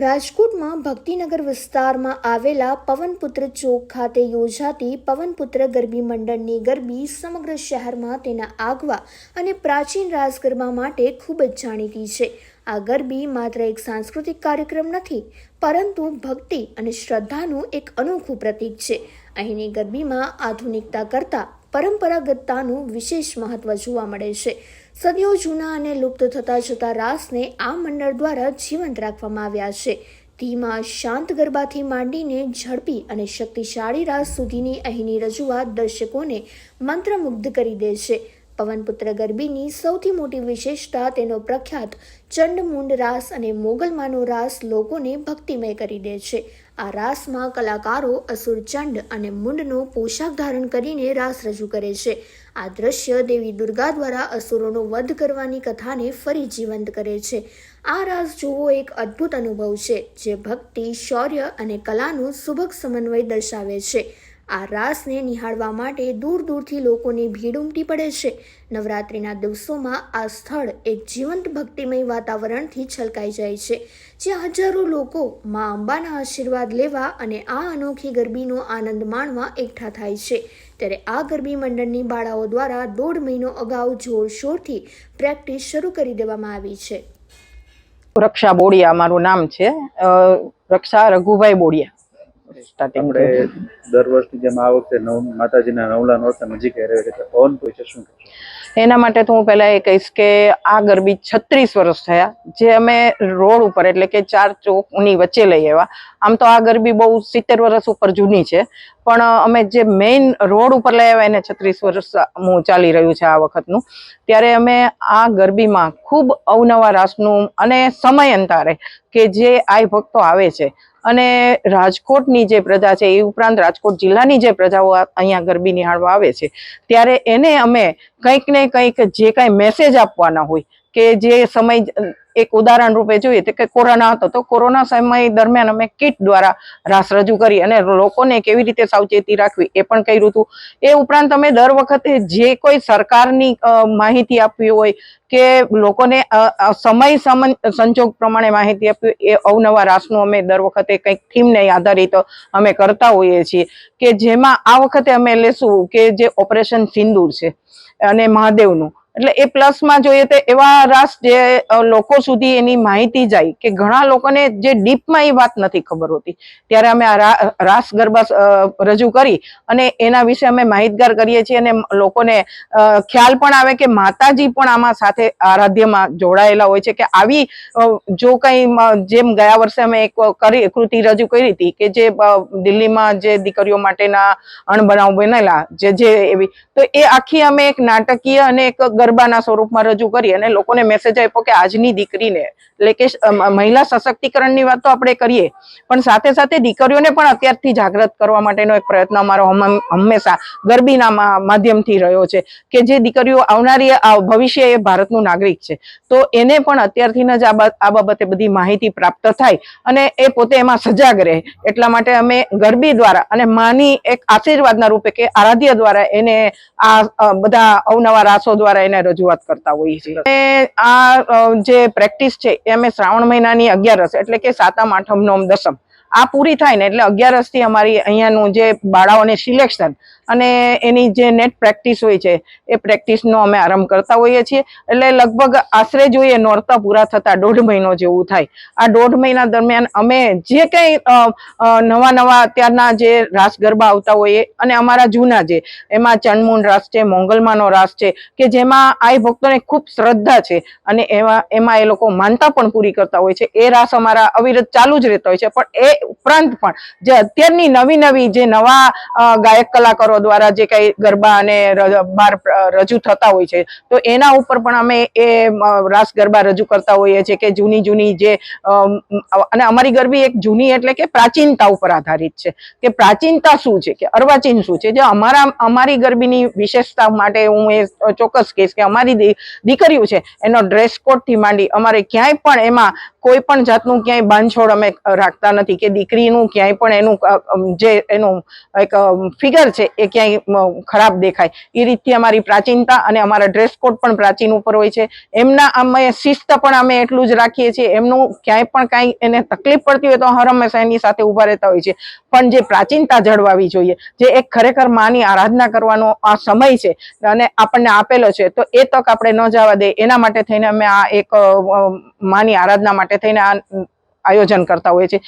રાજકોટમાં ભક્તિનગર વિસ્તારમાં આવેલા પવનપુત્ર ચોક ખાતે યોજાતી પવનપુત્ર ગરબી મંડળની ગરબી સમગ્ર શહેરમાં તેના આગવા અને પ્રાચીન રાસ માટે ખૂબ જ જાણીતી છે. આ ગરબી માત્ર એક સાંસ્કૃતિક કાર્યક્રમ નથી, પરંતુ ભક્તિ અને શ્રદ્ધાનું એક અનોખું પ્રતીક છે. અહીંની ગરબીમાં આધુનિકતા કરતાં પરંપરાગતતાનું વિશેષ મહત્વ જોવા મળે છે. સદીઓ જૂના અને લુપ્ત થતા જતા રાસને આ મંડળ દ્વારા જીવંત રાખવામાં આવ્યા છે. ધીમા, શાંત ગરબાથી માંડીને ઝડપી અને શક્તિશાળી રાસ સુધીની અહીંની રજૂઆત દર્શકોને મંત્રમુગ્ધ કરી દે છે. પવનપુત્ર ગરબીની સૌથી મોટી વિશેષતા તેનો પ્રખ્યાત ચંડમુંડ રાસ અને મોગલમાનો રાસ લોકોને ભક્તિમય કરી દે છે. આ રાસમાં કલાકારો અસુર ચંડ અને મુંડનો પોશાક ધારણ કરીને રાસ રજૂ કરે છે. આ દ્રશ્ય દેવી દુર્ગા દ્વારા અસુરોનો વધ કરવાની કથાને ફરી જીવંત કરે છે. આ રાસ જોવો એક અદ્ભુત અનુભવ છે, જે ભક્તિ, શૌર્ય અને કલાનું સુભગ સમન્વય દર્શાવે છે. આ રાસને નિહાળવા માટે દૂર દૂરથી લોકોની ભીડ ઉમટી પડે છે. નવરાત્રિના દિવસોમાં આ સ્થળ એક જીવંત ભક્તિમય વાતાવરણથી છલકાઈ જાય છે, જ્યાં હજારો લોકો મા અંબાના આશીર્વાદ લેવા અને આ અનોખી ગરબીનો આનંદ માણવા એકઠા થાય છે. ત્યારે આ ગરબી મંડળની બાળાઓ દ્વારા દોઢ મહિનો અગાઉ જોરશોરથી પ્રેક્ટિસ શરૂ કરી દેવામાં આવી છે. રક્ષા બોડિયા મારું નામ છે. રક્ષા રઘુભાઈ બોડિયા. સ્ટાર્ટિંગ આપણે દર વર્ષની જેમ આ વખતે નવ માતાજીના નવલા નોરતા નજીક આવી રહ્યા છે. પવન વિશે શું એના માટે તો હું પહેલા એ કહીશ કે આ ગરબી છત્રીસ વર્ષ થયા જે અમે રોડ ઉપર એટલે કે ચાર ચોકની વચ્ચે લઈ આવ્યા. આમ તો આ ગરબી બહુ સિત્તેર વર્ષ ઉપર જૂની છે. પણ અમે જે મેઇન રોડ ઉપર લઈ આવ્યા એને છત્રીસ વર્ષ હું ચાલી રહ્યું છે આ વખતનું, ત્યારે અમે આ ગરબીમાં ખૂબ અવનવા રાસનું અને સમયાંતરે કે જે આઈ ભક્તો આવે છે. અને રાજકોટની જે પ્રજા છે, એ ઉપરાંત રાજકોટ જિલ્લાની જે પ્રજાઓ અહીંયા ગરબી નિહાળવા આવે છે, ત્યારે એને અમે કંઈક ને કંઈક જે કાંઈ મેસેજ આપવાના હોય કે જે સમય એક ઉદાહરણ રૂપે જોઈએ તો કે કોરોના હતો તો કોરોના સમય દરમિયાન અમે કીટ દ્વારા રાસ રજૂ કરી અને લોકોને કેવી રીતે સાવચેતી રાખવી એ પણ કર્યું હતું. એ ઉપરાંત અમે દર વખતે જે કોઈ સરકારની માહિતી આપવી હોય કે લોકોને સમય સંજોગ પ્રમાણે માહિતી આપવી એ અવનવા રાસનું અમે દર વખતે કંઈક થીમને આધારિત અમે કરતા હોઈએ છીએ કે જેમાં આ વખતે અમે લેશું કે જે ઓપરેશન સિંદૂર છે અને મહાદેવનું. એટલે એ પ્લસમાં જોઈએ તો એવા રાસ જે લોકો સુધી એની માહિતી જાય કે ઘણા લોકોને જે ડીપમાં એ વાત નથી ખબર હોતી. ત્યારે અમે આ રાસ ગરબા રજૂ કરી અને એના વિશે અમે માહિતગાર કરીએ છીએ અને લોકોને ખ્યાલ પણ આવે કે માતાજી પણ આમાં સાથે આરાધ્યમાં જોડાયેલા હોય છે કે આવી જો કંઈ જેમ ગયા વર્ષે અમે એક કરી, કૃતિ રજૂ કરી હતી કે જે દિલ્હીમાં જે દીકરીઓ માટેના અણબનાવ બનેલા, જે જે એવી, તો એ આખી અમે એક નાટકીય અને એક ગરબાના સ્વરૂપમાં રજૂ કરી અને લોકોને મેસેજ આપ્યો કે આજની દીકરીને. એટલે કે મહિલા સશક્તિકરણની વાત તો આપણે કરીએ, પણ સાથે સાથે દીકરીઓને પણ અત્યારથી જાગૃત કરવા માટેનો એક પ્રયત્ન અમારો હંમેશા ગરબીના માધ્યમથી રહ્યો છે, કે જે દીકરીઓ આવનારી ભવિષ્ય એ ભારતનું નાગરિક છે. તો એને પણ અત્યારથી જ આ બાબતે બધી માહિતી પ્રાપ્ત થાય અને એ પોતે એમાં સજાગ રહે. એટલા માટે અમે ગરબી દ્વારા અને માની એક આશીર્વાદના રૂપે કે આરાધ્ય દ્વારા એને આ બધા અવનવા રાસો દ્વારા એને રજૂઆત કરતા હોઈએ છીએ આ જે પ્રેક્ટિસ છે એ અમે શ્રાવણ મહિનાની અગિયારસ, એટલે કે સાતમ, આઠમ, નોમ, દસમ, આ પૂરી થાય ને એટલે અગિયારસથી અમારી અહીંયાનું જે બાળાઓને સિલેક્શન અને એની જે નેટ પ્રેક્ટિસ હોય છે, એ પ્રેક્ટિસનો અમે આરંભ કરતા હોઈએ છીએ. એટલે લગભગ આશરે જોઈએ નોરતા પૂરા થતા દોઢ મહિનો જેવું થાય. આ દોઢ મહિના દરમિયાન અમે જે કંઈ નવા નવા અત્યારના જે રાસ ગરબા આવતા હોઈએ, અને અમારા જૂના જે, એમાં ચણમુંડ રાસ છે, મોંગલમાનો રાસ છે, કે જેમાં આ ભક્તોને ખૂબ શ્રદ્ધા છે, અને એમાં એમાં એ લોકો માનતા પણ પૂરી કરતા હોય છે. એ રાસ અમારા અવિરત ચાલુ જ રહેતા હોય છે, પણ એ ઉપરાંત પણ જે અત્યારની નવી નવી જે નવા ગાયક કલાકારો દ્વારા જે કઈ ગરબા અને બાર રજૂ થતા હોય છે, તો એના ઉપર પણ અમે એ રાસ ગરબા રજૂ કરતા હોઈએ છીએ કે જૂની જૂની જે અને અમારી ગરબી એક જૂની એટલે કે પ્રાચીનતા ઉપર આધારિત છે, કે પ્રાચીનતા શું છે, કે અર્વાચીન શું છે, જે અમારા, અમારી ગરબીની વિશેષતા માટે હું એ ચોક્કસ કહીશ કે અમારી દીકરીઓ છે, એનો ડ્રેસ કોડથી માંડી અમારે ક્યાંય પણ એમાં કોઈ પણ જાતનું ક્યાંય બાંધછોડ અમે રાખતા નથી કે દીકરીનું ક્યાંય પણ એનું જે એનું, એક ફિગર છે એ ક્યાંય ખરાબ દેખાય. એ રીતથી અમારી પ્રાચીનતા અને અમારા ડ્રેસ કોડ પણ પ્રાચીન ઉપર હોય છે. એમના અમે શિસ્ત પણ અમે એટલું જ રાખીએ છીએ. એમનું ક્યાંય પણ કાંઈ એને તકલીફ પડતી હોય તો હર હંમેશા એની સાથે ઊભા રહેતા હોય છે. પણ જે પ્રાચીનતા જળવાવી જોઈએ, જે એક ખરેખર માની આરાધના કરવાનો આ સમય છે અને આપણને આપેલો છે, તો એ તક આપણે ન જવા દે. એના માટે થઈને અમે આ એક માની આરાધના માટે થઈને આ આયોજન કરતા હોઈએ છીએ.